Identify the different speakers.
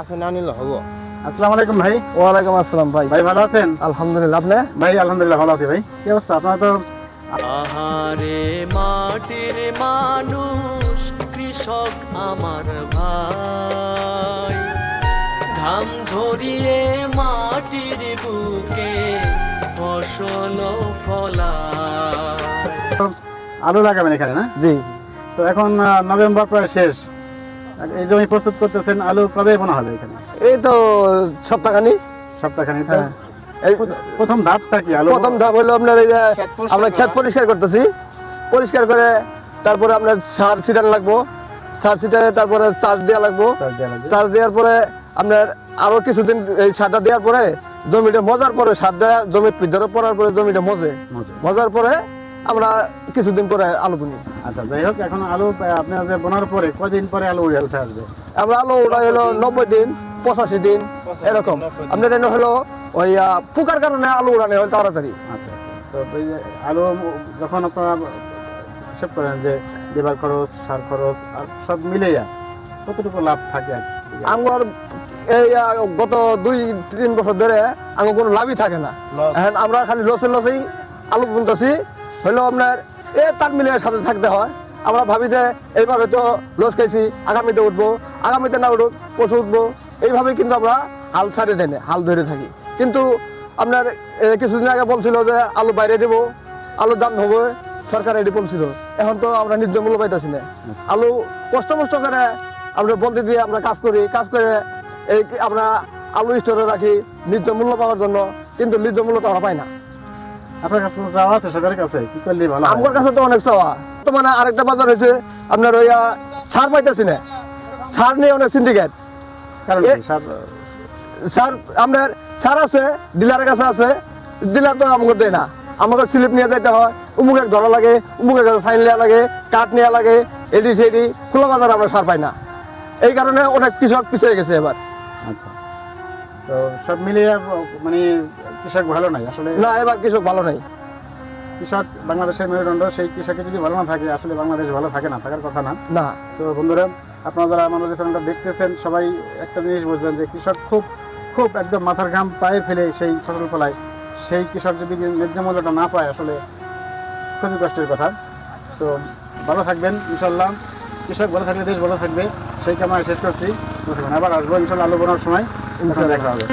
Speaker 1: আছে না নিলে হব।
Speaker 2: আসসালামু আলাইকুম ভাই।
Speaker 3: ওয়ালাইকুম আসসালাম ভাই।
Speaker 2: ভাই ভালো আছেন?
Speaker 3: আলহামদুলিল্লাহ আপনি?
Speaker 2: ভাই আলহামদুলিল্লাহ ভালো আছি ভাই। কি অবস্থা? আপনার তো
Speaker 4: আহারে মাটির মানুষ কৃষক আমার ভাই। ঘাম ঝরিয়ে মাটির বুকে ফসল ফলায়।
Speaker 2: আলু লাগাবেন এখানে না?
Speaker 3: জি।
Speaker 2: তো এখন নভেম্বর প্রায় শেষ। এই জমি প্রস্তুত করতেছেন আলু কবে বোনা হবে এখানে?
Speaker 3: এই তো সপ্তাহখানি।
Speaker 2: সপ্তাহখানি
Speaker 3: হ্যাঁ। এই
Speaker 2: প্রথম ধাপটা কি আলু
Speaker 3: প্রথম ধাপ হলো আপনার এই
Speaker 1: পরিষ্কার
Speaker 3: আমরা ক্ষেত পরিষ্কার করতেছি। পরিষ্কার করে তারপরে আপনার সার ছিটান লাগবো। সার ছিটানে তারপরে চার্জ দেওয়া লাগবো। চার্জ দেওয়ার পরে আপনার আরও কিছুদিন এই সারটা দেওয়ার পরে জমিটা মজার পরে সার দেওয়া জমির ভিতরে পড়ার পরে জমিটা মজে।
Speaker 2: মজা।
Speaker 3: মজার পরে আমরা কিছুদিন পরে আলু বুনি।
Speaker 2: আচ্ছা যাই হোক এখন আলু আপনার যে বোনার পরে কদিন পরে আলু উঠে উঠে আসবে?
Speaker 3: আমরা আলু ওটা হলো নব্বই দিন পঁচাশি দিন এরকম। আপনার এটা হলো ওই পোকার কারণে আলু উড়ানো হয় তাড়াতাড়ি।
Speaker 2: আচ্ছা আচ্ছা। তো আলু যখন আপনারা হিসেব করেন যে লেবার খরচ সার খরচ আর সব মিলেইয়া কতটুকু লাভ থাকে আর কি?
Speaker 3: আমার এই গত দুই তিন বছর ধরে আমার কোনো লাভই থাকে না। আমরা খালি লসে লসেই আলু বুনতেছি। হইল আপনার এ তার মিলে সাথে থাকতে হয়। আমরা ভাবি যে এইবার হয়তো লস খাইছি, আগামীতে উঠবো, আগামীতে না উঠুক পশু উঠবো। এইভাবে কিন্তু আমরা হাল ছাড়ে দেয় হাল ধরে থাকি। কিন্তু আপনার কিছুদিন আগে বলছিল যে আলু বাইরে দেবো, আলুর দাম হবে সরকার এটি বলছিল। এখন তো আমরা ন্যায্য মূল্য পাইতেছি না। আলু কষ্ট মষ্ট করে আমরা বলতে দিয়ে আমরা কাজ করি, কাজ করে এই আমরা আলু স্টোরে রাখি ন্যায্য মূল্য পাওয়ার জন্য, কিন্তু ন্যায্য মূল্য তো আমরা পাই না।
Speaker 2: আপনার কাছে কোনো চাওয়া আছে সরকারের কাছে? কি করলে ভালো
Speaker 3: আমার কাছে তো অনেক চাওয়া। তো মানে আরেকটা বাজার হয়েছে আপনার ওই সার পাইতেছি না। সার নিয়ে অনেক সিন্ডিকেট
Speaker 2: কারণ সার-
Speaker 3: সার আপনার সার আছে ডিলারের কাছে আছে ডিলার তো আমাকে দেয় না। আমাকে স্লিপ নিয়ে যাইতে হয় উমুকে ধরা লাগে উমুকে সাইন নেওয়া লাগে কাঠ নেওয়া লাগে এডি সেডি খোলা বাজার আমরা সার পাই না। এই কারণে অনেক কৃষক পিছিয়ে গেছে এবার।
Speaker 2: আচ্ছা। তো সব মিলিয়ে মানে কৃষক ভালো নাই আসলে
Speaker 3: না এবার কৃষক ভালো নাই।
Speaker 2: কৃষক বাংলাদেশের মেরুদণ্ড সেই কৃষকে যদি ভালো না থাকে আসলে বাংলাদেশ ভালো থাকে না থাকার কথা না।
Speaker 3: না।
Speaker 2: তো বন্ধুরা আপনারা যারা আমাদের চ্যানেলটা দেখতেছেন সবাই একটা জিনিস বুঝবেন যে কৃষক খুব খুব একদম মাথার ঘাম পায়ে ফেলে সেই ফসল ফলায়। সেই কৃষক যদি ন্যায্য মূল্যটা না পায় আসলে খুবই কষ্টের কথা। তো ভালো থাকবেন ইনশাল্লাহ কৃষক ভালো থাকলে দেশ ভালো থাকবে সেই কামনা শেষ করছি। আবার আসব ইনশাল্লাহ আলু বোনার সময় দেখা হবে।